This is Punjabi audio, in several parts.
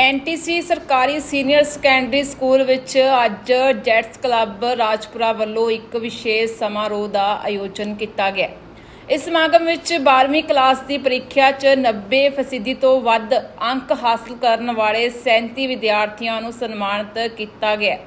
ਐਨਟੀਸੀ ਸਰਕਾਰੀ ਸੀਨੀਅਰ ਸੈਕੰਡਰੀ ਸਕੂਲ ਵਿੱਚ ਅੱਜ ਜੈਟਸ ਕਲੱਬ ਰਾਜਪੁਰਾ ਵੱਲੋਂ ਇੱਕ ਵਿਸ਼ੇਸ਼ ਸਮਾਰੋਹ ਦਾ ਆਯੋਜਨ ਕੀਤਾ ਗਿਆ। ਇਸ ਸਮਾਗਮ ਵਿੱਚ 12ਵੀਂ ਕਲਾਸ ਦੀ ਪ੍ਰੀਖਿਆ 'ਚ 90% ਤੋਂ ਵੱਧ ਅੰਕ ਹਾਸਲ ਕਰਨ ਵਾਲੇ 37 ਵਿਦਿਆਰਥੀਆਂ ਨੂੰ ਸਨਮਾਨਿਤ ਕੀਤਾ ਗਿਆ।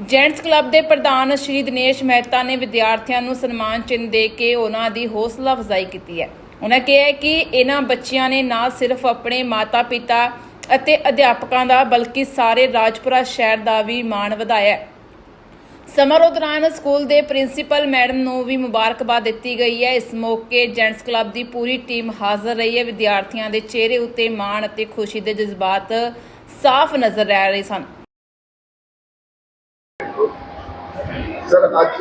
ਜੈਂਟਸ ਕਲੱਬ ਦੇ ਪ੍ਰਧਾਨ ਸ਼੍ਰੀ ਦਿਨੇਸ਼ ਮਹਿਤਾ ਨੇ ਵਿਦਿਆਰਥੀਆਂ ਨੂੰ ਸਨਮਾਨ ਚਿੰਨ੍ਹ ਦੇ ਕੇ ਉਹਨਾਂ ਦੀ ਹੌਸਲਾ ਅਫਜ਼ਾਈ ਕੀਤੀ ਹੈ। ਉਹਨਾਂ ਕਿਹਾ ਕਿ ਇਹਨਾਂ ਬੱਚਿਆਂ ਨੇ ਨਾ ਸਿਰਫ ਆਪਣੇ ਮਾਤਾ-ਪਿਤਾ ਅਤੇ ਅਧਿਆਪਕਾਂ ਦਾ, ਬਲਕਿ ਸਾਰੇ ਰਾਜਪੁਰਾ ਸ਼ਹਿਰ ਦਾ ਵੀ ਮਾਣ ਵਧਾਇਆ ਸਮਾਰੋਹ ਦੌਰਾਨ ਸਕੂਲ ਦੇ ਪ੍ਰਿੰਸੀਪਲ ਮੈਡਮ ਨੂੰ ਵੀ ਮੁਬਾਰਕਬਾਦ ਦਿੱਤੀ ਗਈ ਹੈ। ਇਸ ਮੌਕੇ ਜੈਂਟਸ ਕਲੱਬ ਦੀ ਪੂਰੀ ਟੀਮ ਹਾਜ਼ਰ ਰਹੀ ਹੈ। ਵਿਦਿਆਰਥੀਆਂ ਦੇ ਚਿਹਰੇ ਉੱਤੇ ਮਾਣ ਅਤੇ ਖੁਸ਼ੀ ਦੇ ਜਜ਼ਬਾਤ ਸਾਫ਼ ਨਜ਼ਰ ਆ ਰਹੇ ਸਨ। सर आज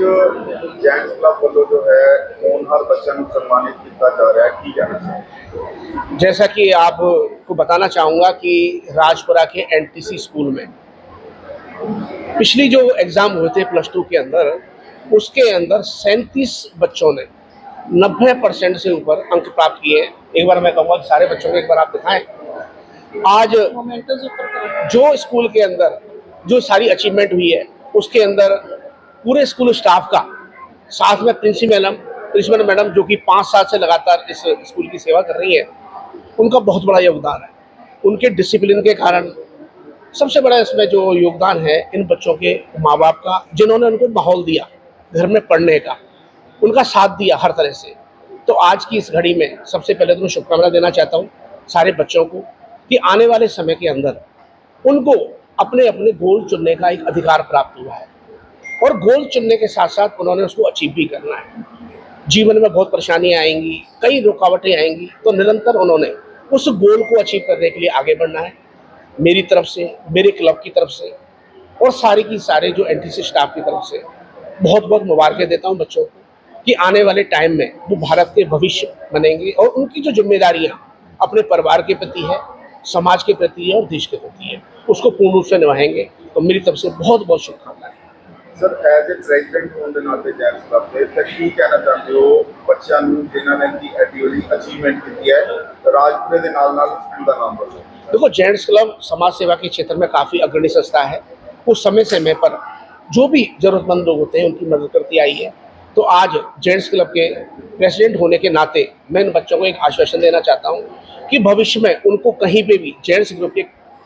जैंट्स क्लब वालों जो है होनहार बच्चा को सम्मानित किया जा रहा है की जाना जैसा कि आपको बताना चाहूँगा कि राजपुरा के एनटीसी स्कूल में पिछली जो एग्ज़ाम हुए थे प्लस टू के अंदर उसके अंदर सैंतीस बच्चों ने नब्बे परसेंट से ऊपर अंक प्राप्त किए हैं। एक बार मैं कहूँगा सारे बच्चों को एक बार आप दिखाएँ। आज जो स्कूल के अंदर जो सारी अचीवमेंट हुई है उसके अंदर पूरे स्कूल स्टाफ का, साथ में प्रिंसिपल मैडम प्रिंसिपल मैडम जो कि पाँच साल से लगातार इस स्कूल की सेवा कर रही है, उनका बहुत बड़ा योगदान है। उनके डिसिप्लिन के कारण सबसे बड़ा इसमें जो योगदान है इन बच्चों के माँ बाप का, जिन्होंने उनको माहौल दिया घर में पढ़ने का, उनका साथ दिया हर तरह से। तो आज की इस घड़ी में सबसे पहले तो मैं शुभकामना देना चाहता हूँ सारे बच्चों को कि आने वाले समय के अंदर उनको अपने अपने गोल चुनने का एक अधिकार प्राप्त हुआ है। और गोल चुनने के साथ साथ उन्होंने उसको अचीव भी करना है। जीवन में बहुत परेशानियाँ आएँगी, कई रुकावटें आएँगी तो निरंतर उन्होंने उस गोल को अचीव करने के लिए आगे बढ़ना है, मेरी तरफ़ से, मेरे क्लब की तरफ़ से, और सारे की सारे जो एन स्टाफ की तरफ़ से। बहुत बहुत मुबारकें देता हूँ बच्चों को कि आने वाले टाइम में वो भारत के भविष्य बनेंगे और उनकी जो जिम्मेदारियाँ अपने परिवार के प्रति है, समाज के प्रति है और देश के प्रति है, उसको पूर्ण रूप से निभाएँगे। तो मेरी तरफ़ से बहुत बहुत शुभकामनाएँ। ਸਰ ਐਜ਼ ਅ ਪ੍ਰੈਜ਼ੀਡੈਂਟ ਹੋਣ ਦੇ ਨਾਤੇ ਜੈਂਟਸ ਕਲੱਬ ਦੇ ਤਾਂ ਕੀ ਕਹਿਣਾ ਚਾਹੁੰਦੇ ਹੋ ਬੱਚਿਆਂ ਨੂੰ ਜਿਨ੍ਹਾਂ ਨੇ ਕੀ ਐਡੀਓਲੀ ਅਚੀਵਮੈਂਟ ਕੀਤੀ ਹੈ ਰਾਜਪੁਰੇ ਦੇ ਨਾਲ ਨਾਲ ਸਕੂਲ ਦਾ ਨਾਮ ਬਦਲੋ देखो जेंट्स क्लब समाज सेवा के क्षेत्र में काफ़ी अग्रणी संस्था है वो समय समय पर जो भी ज़रूरतमंद लोग होते हैं उनकी मदद करती आई है तो आज जेंट्स क्लब के प्रेसिडेंट होने के नाते मैं इन बच्चों को एक आश्वासन देना चाहता हूँ कि भविष्य में उनको कहीं पे भी जेंट्स ग्रुप के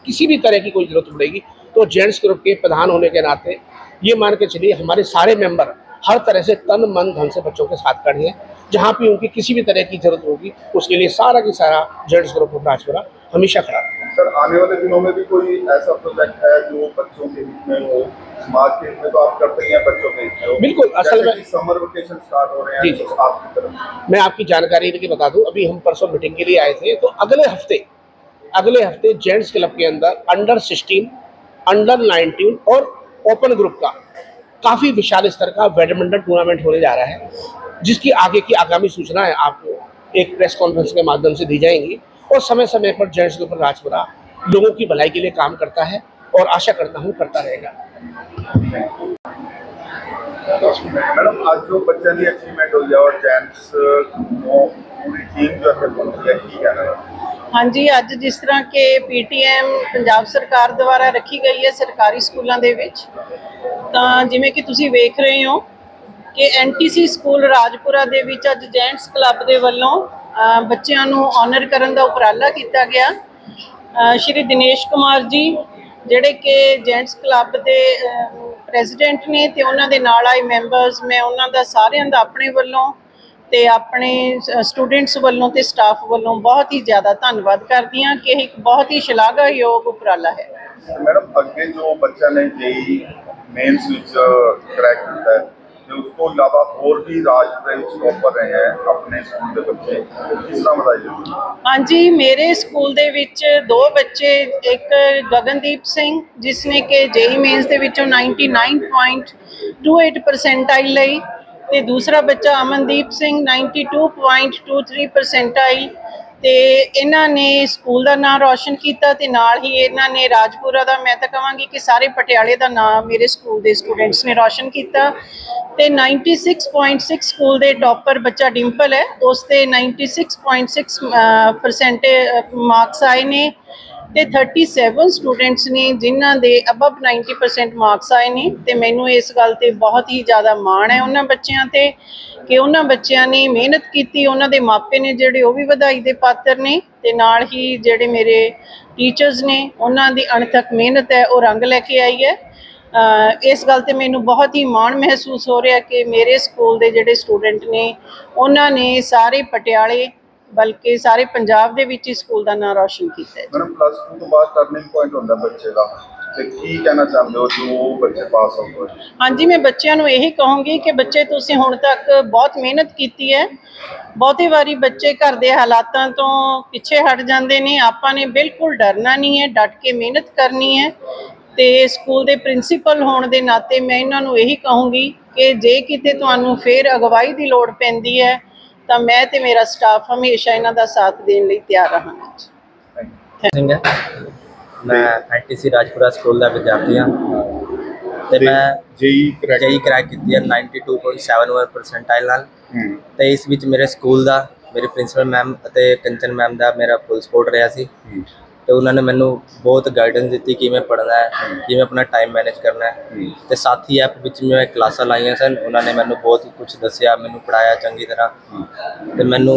किसी भी तरह की कोई ज़रूरत पड़ेगी तो जेंट्स ग्रुप के प्रधान होने के नाते ये मान के चलिए हमारे सारे मेंबर हर तरह से तन मन धन से बच्चों के साथ खड़े हैं जहाँ भी उनकी किसी भी तरह की ज़रूरत होगी उसके लिए सारा की सारा जेंट्स ग्रुप ऑफ़ राजपुरा हमेशा खड़ा। सर आने वाले दिनों में भी कोई ऐसा प्रोजेक्ट है जो बच्चों के हित में हो समाज के हित में तो आप करते ही बच्चों के हित में बिल्कुल, असल में- समर वेकेशन स्टार्ट हो रहे हैं जी। तो आपकी तरफ़ मैं आपकी जानकारी के बता दूँ अभी हम परसों मीटिंग के लिए आए थे तो अगले हफ़्ते अगले हफ़्ते जेंट्स क्लब के अंदर अंडर 16 अंडर 19 और ओपन ग्रुप का, काफ़ी विशाल स्तर का बैडमिंटन टूर्नामेंट होने जा रहा है, जिसकी आगे की आगामी सूचनाएँ आपको एक प्रेस कॉन्फ्रेंस के माध्यम से दी जाएँगी और समय समय पर जेंट्स के ऊपर राजपुरा लोगों की भलाई के लिए काम करता है और आशा करता हूँ करता रहेगा। ਮੈਡਮ, ਅੱਜ ਹਾਂਜੀ, ਅੱਜ ਜਿਸ ਤਰ੍ਹਾਂ ਕਿ ਪੀਟੀਐਮ ਪੰਜਾਬ ਸਰਕਾਰ ਦੁਆਰਾ ਰੱਖੀ ਗਈ ਹੈ ਸਰਕਾਰੀ ਸਕੂਲਾਂ ਦੇ ਵਿੱਚ, ਤਾਂ ਜਿਵੇਂ ਕਿ ਤੁਸੀਂ ਵੇਖ ਰਹੇ ਹੋ ਕਿ ਐਨਟੀਸੀ ਸਕੂਲ ਰਾਜਪੁਰਾ ਦੇ ਵਿੱਚ ਅੱਜ ਜੈਂਟਸ ਕਲੱਬ ਦੇ ਵੱਲੋਂ ਬੱਚਿਆਂ ਨੂੰ ਆਨਰ ਕਰਨ ਦਾ ਉਪਰਾਲਾ ਕੀਤਾ ਗਿਆ। ਸ਼੍ਰੀ ਦਿਨੇਸ਼ ਕੁਮਾਰ ਜੀ, ਜਿਹੜੇ ਕਿ ਜੈਂਟਸ ਕਲੱਬ ਦੇ ਪ੍ਰੈਜ਼ੀਡੈਂਟ ਨੇ ਤੇ ਉਹਨਾਂ ਦੇ ਨਾਲ ਆਏ ਮੈਂਬਰਸ, ਮੈਂ ਉਹਨਾਂ ਦਾ ਸਾਰਿਆਂ ਦਾ ਆਪਣੇ ਵੱਲੋਂ ਤੇ ਆਪਣੇ ਸਟੂਡੈਂਟਸ ਵੱਲੋਂ ਤੇ ਸਟਾਫ ਵੱਲੋਂ ਬਹੁਤ ਹੀ ਜ਼ਿਆਦਾ ਧੰਨਵਾਦ ਕਰਦੀ ਹਾਂ ਕਿ ਇਹ ਇੱਕ ਬਹੁਤ ਹੀ ਸ਼ਲਾਘਾਯੋਗ ਉਪਰਾਲਾ ਹੈ। ਤੇ ਮੈਡਮ, ਅੱਗੇ ਜੋ ਬੱਚਾ ਨੇ ਜੇਈ ਮੇਨਸ ਵਿੱਚ ਕਰੈਕ ਕੀਤਾ ਹੈ ਤੇ ਉਸ ਤੋਂ ਇਲਾਵਾ ਹੋਰ ਵੀ ਰਾਜ ਦੇ ਵਿੱਚ ਟੌਪਰ ਰਹੇ ਹੈ, ਆਪਣੇ ਸਕੂਲ ਦੇ ਬੱਚੇ, ਕਿਸ ਤਰ੍ਹਾਂ ਬਤਾਈਏ ਹਾਂਜੀ, ਮੇਰੇ ਸਕੂਲ ਦੇ ਵਿੱਚ ਦੋ ਬੱਚੇ, ਇੱਕ ਗਗਨਦੀਪ ਸਿੰਘ, ਜਿਸ ਨੇ ਕਿ ਜੇਈ ਮੇਨਸ ਦੇ ਵਿੱਚੋਂ 99.28 ਪਰਸੈਂਟਾਈਲ ਲਈ ਤੇ ਦੂਸਰਾ ਬੱਚਾ ਅਮਨਦੀਪ ਸਿੰਘ 92.23 ਪਰਸੈਂਟਾਈਲ ਤੇ ਇਹਨਾਂ ਨੇ ਸਕੂਲ ਦਾ ਨਾਮ ਰੌਸ਼ਨ ਕੀਤਾ ਤੇ ਨਾਲ ਹੀ ਇਹਨਾਂ ਨੇ ਰਾਜਪੁਰਾ ਦਾ, ਮੈਂ ਤਾਂ ਕਹਾਂਗੀ ਕਿ ਸਾਰੇ ਪਟਿਆਲੇ ਦਾ ਨਾਮ ਮੇਰੇ ਸਕੂਲ ਦੇ ਸਟੂਡੈਂਟਸ ਨੇ ਰੌਸ਼ਨ ਕੀਤਾ ਤੇ 96.6 ਸਕੂਲ ਦੇ ਟੌਪਰ ਬੱਚਾ ਡਿੰਪਲ ਹੈ, ਉਸ ਤੇ 96.6 ਪਰਸੈਂਟ ਮਾਰਕਸ ਆਏ ਨੇ। ਤੇ 37 ਸਟੂਡੈਂਟਸ ਨੇ, ਜਿਨ੍ਹਾਂ ਦੇ ਅਬਵ 90% ਮਾਰਕਸ ਆਏ ਨੇ, ਤੇ ਮੈਨੂੰ ਇਸ ਗੱਲ ਤੇ ਬਹੁਤ ਹੀ ਜ਼ਿਆਦਾ ਮਾਣ ਹੈ ਉਹਨਾਂ ਬੱਚਿਆਂ ਤੇ ਕਿ ਉਹਨਾਂ ਬੱਚਿਆਂ ਨੇ ਮਿਹਨਤ ਕੀਤੀ, ਉਹਨਾਂ ਦੇ ਮਾਪੇ ਨੇ ਜਿਹੜੇ ਉਹ ਵੀ ਵਧਾਈ ਦੇ ਪਾਤਰ ਨੇ, ਤੇ ਨਾਲ ਹੀ ਜਿਹੜੇ ਮੇਰੇ ਟੀਚਰਸ ਨੇ, ਉਹਨਾਂ ਦੀ ਅਣਥਕ ਮਿਹਨਤ ਹੈ, ਉਹ ਰੰਗ ਲੈ ਕੇ ਆਈ ਹੈ। ਇਸ ਗੱਲ ਤੇ ਮੈਨੂੰ ਬਹੁਤ ਹੀ ਮਾਣ ਮਹਿਸੂਸ ਹੋ ਰਿਹਾ ਕਿ ਮੇਰੇ ਸਕੂਲ ਦੇ ਜਿਹੜੇ ਸਟੂਡੈਂਟ ਨੇ, ਉਹਨਾਂ ਨੇ ਸਾਰੇ ਪਟਿਆਲੇ ਬਲਕਿ ਸਾਰੇ ਪੰਜਾਬ ਦੇ ਵਿੱਚ ਇਸ ਸਕੂਲ ਦਾ ਨਾਮ ਰੌਸ਼ਨ ਕੀਤਾ ਹੈ। ਮੈਡਮ ਪਲੱਸ 2 ਤੋਂ ਬਾਅਦ ਟਰਨਿੰਗ ਪੁਆਇੰਟ ਹੁੰਦਾ ਬੱਚੇ ਦਾ। ਤੇ ਕੀ ਕਹਿਣਾ ਚਾਹੁੰਦੇ ਹੋ ਜੋ ਬੱਚੇ ਪਾਸ ਆਊਟ ਹੋਏ? ਹਾਂਜੀ ਮੈਂ ਬੱਚਿਆਂ ਨੂੰ ਇਹੀ ਕਹੂੰਗੀ ਕਿ ਬੱਚੇ ਤੁਸੀਂ ਹੁਣ ਤੱਕ ਬਹੁਤ ਮਿਹਨਤ ਕੀਤੀ ਹੈ। ਬਹੁਤੀ ਵਾਰੀ ਬੱਚੇ ਘਰ ਦੇ ਹਾਲਾਤਾਂ ਤੋਂ ਪਿੱਛੇ ਹਟ ਜਾਂਦੇ ਨੇ। ਆਪਾਂ ਨੇ ਬਿਲਕੁਲ ਡਰਨਾ ਨਹੀਂ ਹੈ ਡਟ ਕੇ ਮਿਹਨਤ ਕਰਨੀ ਹੈ। ਤੇ ਸਕੂਲ ਦੇ ਪ੍ਰਿੰਸੀਪਲ ਹੋਣ ਦੇ ਨਾਤੇ ਮੈਂ ਇਹਨਾਂ ਨੂੰ ਇਹੀ ਕਹੂੰਗੀ ਕਿ ਜੇ ਕਿਤੇ ਤੁਹਾਨੂੰ ਫੇਰ ਅਗਵਾਈ ਦੀ ਲੋੜ ਪੈਂਦੀ ਹੈ ਤਾਂ ਮੈਂ ਤੇ ਮੇਰਾ ਸਟਾਫ ਹਮੇਸ਼ਾ ਇਹਨਾਂ ਦਾ ਸਾਥ ਦੇਣ ਲਈ ਤਿਆਰ ਰਹਾਂਗੇ ਥੈਂਕ ਸਿੰਘ ਹੈ ਮੈਂ ਐਨਟੀਸੀ ਰਾਜਪੁਰਾ ਸਕੂਲ ਦਾ ਵਿਦਿਆਰਥੀ ਹਾਂ। ਤੇ ਮੈਂ ਜੇਈ ਕਰੈਕਟ ਜਈ ਕਰੈਕ ਕੀਤੀ ਹੈ 92.71 ਪਰਸੈਂਟਾਈਲ ਨਾਲ। ਹੂੰ। ਤੇ ਇਸ ਵਿੱਚ ਮੇਰੇ ਸਕੂਲ ਦਾ ਮੇਰੇ ਪ੍ਰਿੰਸੀਪਲ ਮੈਮ ਅਤੇ ਕੰਚਨ ਮੈਮ ਦਾ ਮੇਰਾ ਫੁੱਲ ਸਪੋਰਟ ਰਿਹਾ ਸੀ। ਹੂੰ, ਤੇ ਉਹਨਾਂ ਨੇ ਮੈਨੂੰ ਬਹੁਤ ਗਾਈਡੈਂਸ ਦਿੱਤੀ ਕਿਵੇਂ ਪੜ੍ਹਨਾ ਹੈ ਕਿਵੇਂ ਆਪਣਾ ਟਾਈਮ ਮੈਨੇਜ ਕਰਨਾ ਹੈ। ਤੇ ਸਾਥੀ ਐਪ ਵਿੱਚ ਮੈਂ ਕਲਾਸਾਂ ਲਾਈਆਂ ਸਨ ਉਹਨਾਂ ਨੇ ਮੈਨੂੰ ਬਹੁਤ ਕੁਝ ਦੱਸਿਆ ਮੈਨੂੰ ਪੜਾਇਆ ਚੰਗੀ ਤਰ੍ਹਾਂ। ਤੇ ਮੈਨੂੰ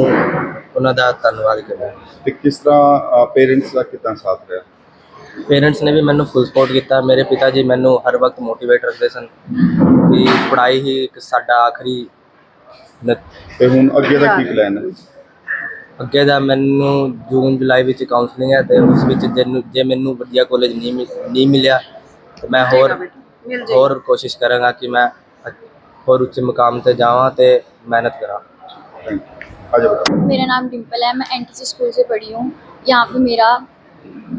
ਉਹਨਾਂ ਦਾ ਧੰਨਵਾਦ ਕਰਦਾ ਤੇ ਕਿਸ ਤਰ੍ਹਾਂ ਪੇਰੈਂਟਸ ਦਾ ਕਿਦਾਂ ਸਾਥ ਰਿਹਾ? ਪੇਰੈਂਟਸ ਨੇ ਵੀ ਮੈਨੂੰ ਫੁੱਲ ਸਪੋਰਟ ਕੀਤਾ। ਮੇਰੇ ਪਿਤਾ ਜੀ ਮੈਨੂੰ ਹਰ ਵਕਤ ਮੋਟੀਵੇਟ ਰੱਖਦੇ ਸਨ ਕਿ ਪੜ੍ਹਾਈ ਹੀ ਇੱਕ ਸਾਡਾ ਆਖਰੀ ਤੇ ਹੁਣ ਅੱਗੇ ਦਾ ਕੀ ਪਲਾਨ ਹੈ? ਅੱਗੇ ਦਾ ਮੈਨੂੰ ਜੂਨ ਜੁਲਾਈ ਵਿੱਚ ਕਾਉਂਸਲਿੰਗ ਹੈ ਤੇ ਉਸ ਵਿੱਚ ਜੇ- ਜੇ ਮੈਨੂੰ ਵਧੀਆ ਕਾਲਜ ਨਹੀਂ ਮਿਲ- ਨਹੀਂ ਮਿਲਿਆ ਤੇ ਮੈਂ ਹੋਰ ਮਿਲ ਹੋਰ ਕੋਸ਼ਿਸ਼ ਕਰਾਂਗਾ ਕਿ ਮੈਂ ਅ- ਹੋਰ ਉੱਚੇ ਮੁਕਾਮ ਤੇ ਜਾਵਾਂ ਤੇ ਮਿਹਨਤ ਕਰਾਂ ਥੈਂਕ ਯੂ ਆ ਜਾਓ ਬੇਟਾ। मेरा नाम डिम्पल है मैं एनटीसी स्कूल से पढ़ी हूँ यहाँ पे मेरा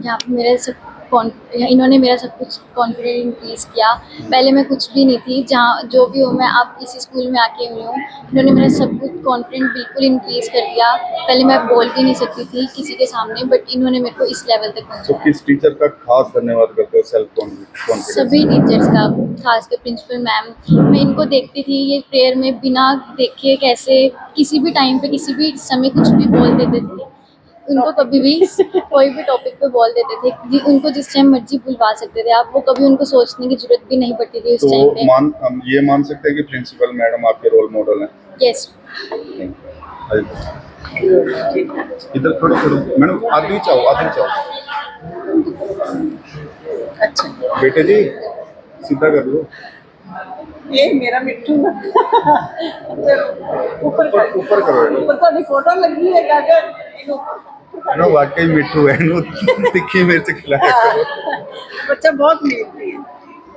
यहाँ पे मेरे सब कॉन- इन्होंने मेरा सब कुछ कॉन्फिडेंस इंक्रीज़ किया। पहले मैं कुछ भी नहीं थी जहाँ जो भी हूँ मैं अब इसी स्कूल में आके हुई हूँ। इन्होंने मेरा सब कुछ कॉन्फिडेंस बिल्कुल इंक्रीज़ कर दिया। पहले मैं बोल भी नहीं सकती थी किसी के सामने बट इन्होंने मेरे को इस लेवल तक तो किस टीचर का खास धन्यवाद करते हो? सेल्फ कॉन्फिडेंस सभी टीचर्स का खास कर प्रिंसिपल मैम मैं इनको देखती थी ये प्रेयर में बिना देखे कैसे किसी भी टाइम पे किसी भी समय कुछ भी बोल देते थे। उनको कभी भी कोई भी टॉपिक पे बोल देते थे जी, उनको जिस टाइम मर्ज़ी बुलवा सकते थे आप वो कभी उनको सोचने की ज़रूरत भी नहीं पड़ती थी उस टाइम तो पे। मान हम ये मान सकते हैं कि प्रिंसिपल मैडम आपके रोल मॉडल हैं? यस इधर थोड़ा थोड़ा मैडम आदमी चाहो आदमी चाहो। अच्छा। बेटे जी सीधा कर लो। ये मेरा मिट्टू। ऊपर ऊपर करो। ऊपर थोड़ी फ़ोटो लगी है काका ਨਾ ਵਾਕਈ ਮਿੱਠੂ ਹੈ ਇਹਨੂੰ ਤਿੱਖੀ ਮਿਰਚ ਖਿਲਾਇਆ ਕਰੋ। ਬੱਚਾ ਬਹੁਤ ਮਿਹਨਤੀ ਹੈ।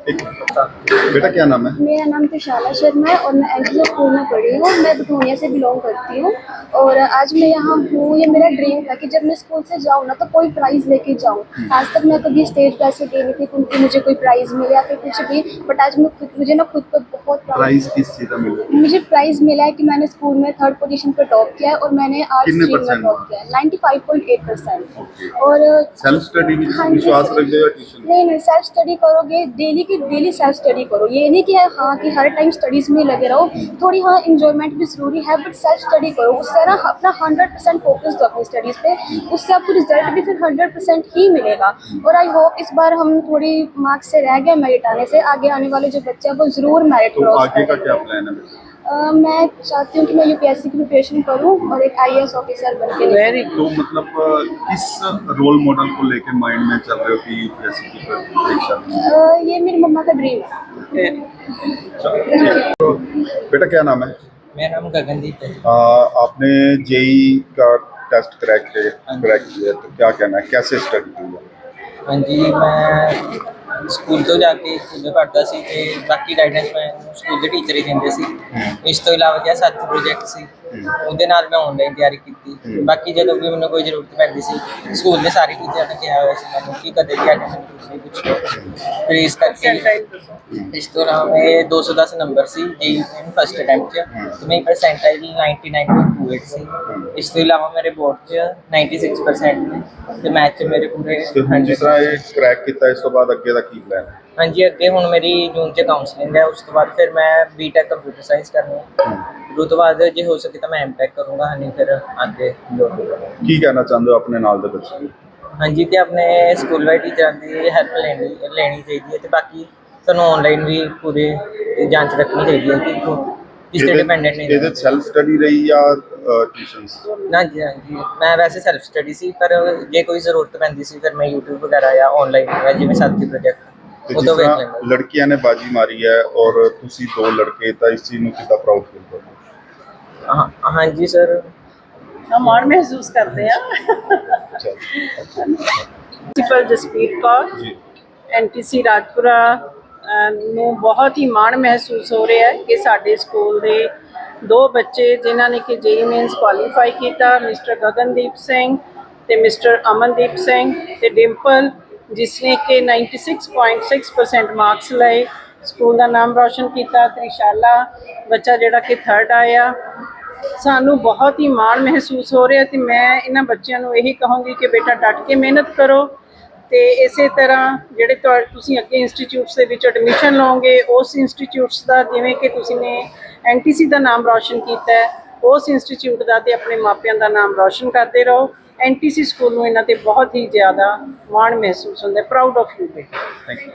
बेटा क्या नाम है? मेरा नाम तुषाला शर्मा है और मैं एंजलो स्कूल में पढ़ी हूँ। मैं बधोनिया से बिलोंग करती हूँ और आज मैं यहाँ हूँ। ये मेरा ड्रीम था कि जब मैं स्कूल से जाऊँ ना तो कोई प्राइज़ लेके जाऊँ। आज तक मैं कभी स्टेज पर ऐसे गई नहीं थी क्योंकि मुझे कोई प्राइज़ मिले या फिर कुछ भी बट आज मैं खुद मुझे ना खुद पर बहुत प्राइस किस चीज़ का मिला? मुझे प्राइज़ मिला है कि मैंने स्कूल में थर्ड पोजीशन पर टॉप किया है और मैंने कितने स्ट्रीम में टॉप किया है। Ninety five point eight percent और सेल्फ स्टडी हाँ नहीं नहीं सेल्फ स्टडी करोगे डेली की डेली सेल्फ स्टडी करो। ये नहीं कि हाँ कि हर टाइम स्टडीज़ में लगे रहो। थोड़ी हाँ इंजॉयमेंट भी ज़रूरी है बट सेल्फ स्टडी करो। उससे ना अपना हंड्रेड परसेंट फोकस दो अपनी स्टडीज़ पे। उससे आपको रिज़ल्ट भी फिर हंड्रेड परसेंट ही मिलेगा। और आई होप इस बार हम थोड़ी मार्क्स से रह गए मेरिट आने से। आगे आने वाले जो बच्चे हैं वो ज़रूर मेरिट क्रॉस आगे का क्या प्लान है? मैं चाहती हूँ कि मैं यूपीएससी की प्रिपरेशन करूँ और एक आई ऑफिसर बन के वेरी तो मतलब किस रोल मॉडल को लेके माइंड में चल रहे हो कि यूपीएससी की प्रिपरेशन ये मेरी मम्मा का ड्रीम है। बेटा क्या नाम है? मेरा नाम गगनदीप है। आ, आपने जेई का टेस्ट क्रैक क्रैक किया तो क्या कहना है? कैसे स्टडी की हाँ जी मैं ਸਕੂਲ ਤੋਂ ਜਾ ਕੇ ਸਕੂਲ ਪੜ੍ਹਦਾ ਸੀ ਤੇ ਬਾਕੀ ਗਾਈਡੈਂਸ ਮੈਂ ਸਕੂਲ ਦੇ ਟੀਚਰ ਹੀ ਦਿੰਦੇ ਸੀ। ਇਸ ਤੋਂ ਇਲਾਵਾ ਜਿਹੜਾ ਸਾਥੀ ਪ੍ਰੋਜੈਕਟ ਸੀ। ਉਹਦੇ ਨਾਲ ਮੈਂ ਆਨਲਾਈਨ ਤਿਆਰੀ ਕੀਤੀ। ਬਾਕੀ ਜਦੋਂ ਵੀ ਮੈਨੂੰ ਕੋਈ ਜ਼ਰੂਰਤ ਪੈਂਦੀ ਸੀ ਸਕੂਲ ਦੇ ਸਾਰੇ ਟੀਚਰਾਂ ਨੇ ਕਿਹਾ ਹੋਇਆ ਸੀ ਮੈਨੂੰ ਕਿ ਕਦੇ ਵੀ ਆ ਕੇ ਮੈਨੂੰ ਕੁਝ ਵੀ ਪੁੱਛੋ ਫਿਰ ਇਸ ਕਰਕੇ। ਇਸ ਤੋਂ ਇਲਾਵਾ ਮੇਰੇ 210 ਨੰਬਰ ਸੀ ਜੀ ਫਸਟ ਅਟੈਂਪਟ 'ਚ। ਤੇ ਮੇਰੀ ਪਰਸੈਂਟੇਜ 99.28 ਸੀ। ਇਸ ਤੋਂ ਇਲਾਵਾ ਮੇਰੇ ਬੋਰਡ 'ਚ 96% ਨੇ। ਤੇ ਮੈਥ 'ਚ ਮੇਰੇ ਪੂਰੇ ਜਿਸ ਤਰ੍ਹਾਂ ਇਹ ਕ੍ਰੈਕ ਕੀਤਾ ਇਸ ਤੋਂ ਬਾਅਦ ਅੱਗੇ ਦਾ ਕੀ ਪਲਾਨ ਹੈ? ਹਾਂਜੀ ਅੱਗੇ ਹੁਣ ਮੇਰੀ ਜੂਨ 'ਚ ਕਾਉਂਸਲਿੰਗ ਹੈ ਉਸ ਤੋਂ ਬਾਅਦ ਫਿਰ ਮੈਂ ਬੀਟੈਕ ਕੰਪਿਊਟਰ ਸਾਇੰਸ ਕਰਨੀ ਹੈ। ਉਹ ਤੋਂ ਬਾਅਦ ਜੇ ਹੋ ਸਕੇ ਤਾਂ ਮੈਂ ਐਮਟੈਕ ਕਰੂੰਗਾ ਨਹੀਂ ਫਿਰ ਅੱਗੇ ਜੋਬ ਕੀ ਕਹਿਣਾ ਚਾਹੁੰਦੇ ਹੋ ਆਪਣੇ ਨਾਲ ਦੇ ਬੱਚੇ ਨੂੰ ਹਾਂਜੀ ਤੇ ਆਪਣੇ ਸਕੂਲ ਵਾਈਜ਼ ਟੀਚਰਾਂ ਦੀ ਹੈਲਪ ਲੈਣੀ ਲੈਣੀ ਚਾਹੀਦੀ ਹੈ ਤੇ ਬਾਕੀ ਸਾਨੂੰ ਆਨਲਾਈਨ ਵੀ ਪੂਰੇ ਜਾਂਚ ਰੱਖਣੀ ਚਾਹੀਦੀ ਹੈ ਕਿ ਕਿਸ ਤੇ ਡਿਪੈਂਡੈਂਟ ਨਹੀਂ ਇਹਦੇ ਸੈਲਫ ਸਟੱਡੀ ਰਹੀ ਜਾਂ ਟਿਊਸ਼ਨਸ ਨਾ ਜੀ ਹਾਂ ਜੀ ਮੈਂ ਵੈਸੇ ਸੈਲਫ ਸਟੱਡੀ ਸੀ ਪਰ ਜੇ ਕੋਈ ਜ਼ਰੂਰਤ ਪੈਂਦੀ ਸੀ ਫਿਰ ਮੈਂ YouTube ਵਗੈਰਾ ਜਾਂ ਆਨਲਾਈਨ ਜਿਵੇਂ ਸਾਥੀ ਪ੍ਰੋਜੈਕਟ ਤੇ ਉਹ ਜਿਸ ਤੋਂ ਵੇਖ ਤਰ੍ਹਾਂ ਲੈਂਦਾ ਲੜਕੀਆਂ ਨੇ ਬਾਜੀ ਮਾਰੀ ਹੈ ਔਰ ਤੁਸੀਂ ਦੋ ਲੜਕੇ ਤਾਂ ਇਸ ਚੀਜ਼ ਨੂੰ ਕਿੱਦਾਂ ਪ੍ਰਾਊਡ ਫੀਲ ਕਰਦੇ ਹੋ? ਹਾਂ ਹਾਂਜੀ ਸਰ। हम ਮਾਣ ਮਹਿਸੂਸ ਕਰਦੇ ਆ। ਅੱਛਾ ਪ੍ਰਿੰਸੀਪਲ ਜਸਪੀਰ ਕੌਰ ਜੀ। ਐਨਟੀਸੀ ਰਾਜਪੁਰਾ ਅਹ, ਨੂੰ ਬਹੁਤ ਹੀ ਮਾਣ ਮਹਿਸੂਸ ਹੋ ਰਿਹਾ ਹੈ ਕਿ ਸਾਡੇ ਸਕੂਲ ਦੇ ਦੋ ਬੱਚੇ ਜਿਨ੍ਹਾਂ ਨੇ ਕਿ ਜੇਈ ਮੇਨਸ ਕੁਆਲੀਫਾਈ ਕੀਤਾ ਮਿਸਟਰ ਗਗਨਦੀਪ ਸਿੰਘ ਤੇ ਮਿਸਟਰ ਅਮਨਦੀਪ ਸਿੰਘ ਤੇ ਡਿੰਪਲ ਜਿਸ ਨੇ ਕਿ 96.6% ਮਾਰਕਸ ਲਏ। ਸਕੂਲ ਦਾ ਨਾਮ ਰੌਸ਼ਨ ਕੀਤਾ, ਤ੍ਰਿਸ਼ਾਲਾ, ਬੱਚਾ ਜਿਹੜਾ ਕਿ ਥਰਡ ਆਇਆ। ਸਾਨੂੰ ਬਹੁਤ ਹੀ ਮਾਣ ਮਹਿਸੂਸ ਹੋ ਰਿਹਾ ਤੇ ਮੈਂ ਇਹਨਾਂ ਬੱਚਿਆਂ ਨੂੰ ਇਹੀ ਕਹਾਂਗੀ ਕਿ ਬੇਟਾ ਡਟ ਕੇ ਮਿਹਨਤ ਕਰੋ ਤੇ ਇਸੇ ਤਰ੍ਹਾਂ ਜਿਹੜੇ ਤੁਹਾ- ਤੁਸੀਂ ਅੱਗੇ ਇੰਸਟੀਚਿਊਟਸ ਦੇ ਵਿੱਚ ਐਡਮਿਸ਼ਨ ਲਓਗੇ, ਉਸ ਇੰਸਟੀਚਿਊਟਸ ਦਾ ਜਿਵੇਂ ਕਿ ਤੁਸੀਂ ਨੇ ਐਨਟੀਸੀ ਦਾ ਨਾਮ ਰੌਸ਼ਨ ਕੀਤਾ ਉਸ ਇੰਸਟੀਚਿਊਟ ਦਾ ਤੇ ਆਪਣੇ ਮਾਪਿਆਂ ਦਾ ਨਾਮ ਰੌਸ਼ਨ ਕਰਦੇ ਰਹੋ। ਐਨਟੀਸੀ ਸਕੂਲ ਨੂੰ ਇਹਨਾਂ ਤੇ ਬਹੁਤ ਹੀ ਜ਼ਿਆਦਾ ਮਾਣ ਮਹਿਸੂਸ ਹੁੰਦਾ ਪ੍ਰਾਊਡ ਆਫ ਯੂ ਬੇਟਾ ਥੈਂਕ ਯੂ